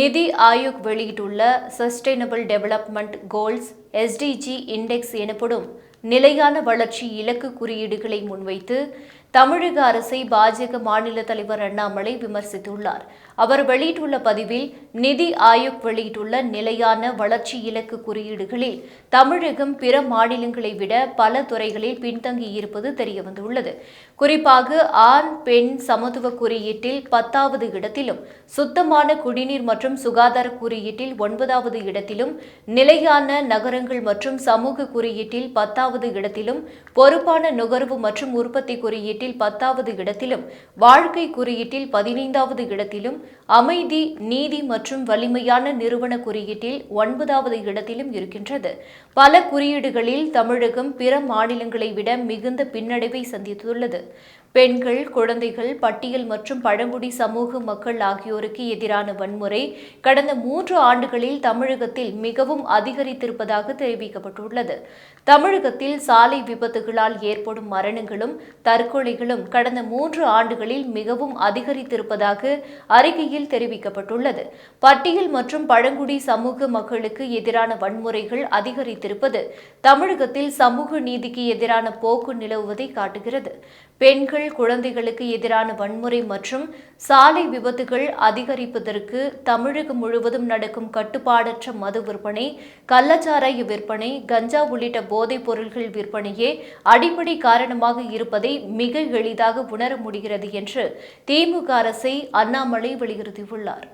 நிதி ஆயோக் வெளியிட்டுள்ள sustainable development goals SDG index எனப்படும் நிலையான வளர்ச்சி இலக்கு குறியீடுகளை முன்வைத்து தமிழக அரசை பாஜக மாநில தலைவர் அண்ணாமலை விமர்சித்துள்ளார். அவர் வெளியிட்டுள்ள பதிவில் நிதி ஆயோக் வெளியிட்டுள்ள நிலையான வளர்ச்சி இலக்கு குறியீடுகளில் தமிழகம் பிற மாநிலங்களை விட பல துறைகளில் பின்தங்கியிருப்பது தெரியவந்துள்ளது. குறிப்பாக ஆண் பெண் சமத்துவ குறியீட்டில் பத்தாவது இடத்திலும் சுத்தமான குடிநீர் மற்றும் சுகாதார குறியீட்டில் ஒன்பதாவது இடத்திலும் நிலையான நகரங்கள் மற்றும் சமூக குறியீட்டில் பத்தாவது இடத்திலும் பொறுப்பான நுகர்வு மற்றும் உற்பத்தி குறியீட்டில் குறியீட்டில் பத்தாவது இடத்திலும் வாழ்க்கை குறியீட்டில் பதினைந்தாவது இடத்திலும் அமைதி நீதி மற்றும் வலிமையான நிறுவன குறியீட்டில் ஒன்பதாவது இடத்திலும் இருக்கின்றது. பல குறியீடுகளில் தமிழகம் பிற மாநிலங்களை விட மிகுந்த பின்னடைவை சந்தித்துள்ளது. பெண்கள் குழந்தைகள் பட்டியல் மற்றும் பழங்குடி சமூக மக்கள் ஆகியோருக்கு எதிரான வன்முறை கடந்த மூன்று ஆண்டுகளில் தமிழகத்தில் மிகவும் அதிகரித்திருப்பதாக தெரிவிக்கப்பட்டுள்ளது. தமிழகத்தில் சாலை விபத்துகளால் ஏற்படும் மரணங்களும் தற்கொலை தற்கொலைகளும் கடந்த மூன்று ஆண்டுகளில் மிகவும் அதிகரித்திருப்பதாக அறிக்கையில் தெரிவிக்கப்பட்டுள்ளது. பட்டியல் மற்றும் பழங்குடி சமூக மக்களுக்கு எதிரான வன்முறைகள் அதிகரித்திருப்பது தமிழகத்தில் சமூக நீதிக்கு எதிரான போக்கு நிலவுவதை காட்டுகிறது. பெண்கள் குழந்தைகளுக்கு எதிரான வன்முறை மற்றும் சாலை விபத்துகள் அதிகரிப்பதற்கு தமிழகம் முழுவதும் நடக்கும் கட்டுப்பாடற்ற மது விற்பனை கள்ளச்சாராய விற்பனை கஞ்சா உள்ளிட்ட போதைப் பொருள்கள் விற்பனையே அடிப்படை காரணமாக இருப்பதை மிக மிக எளிதாக உணர முடிகிறது என்று திமுக அரசை அண்ணாமலை வலியுறுத்தியுள்ளார்.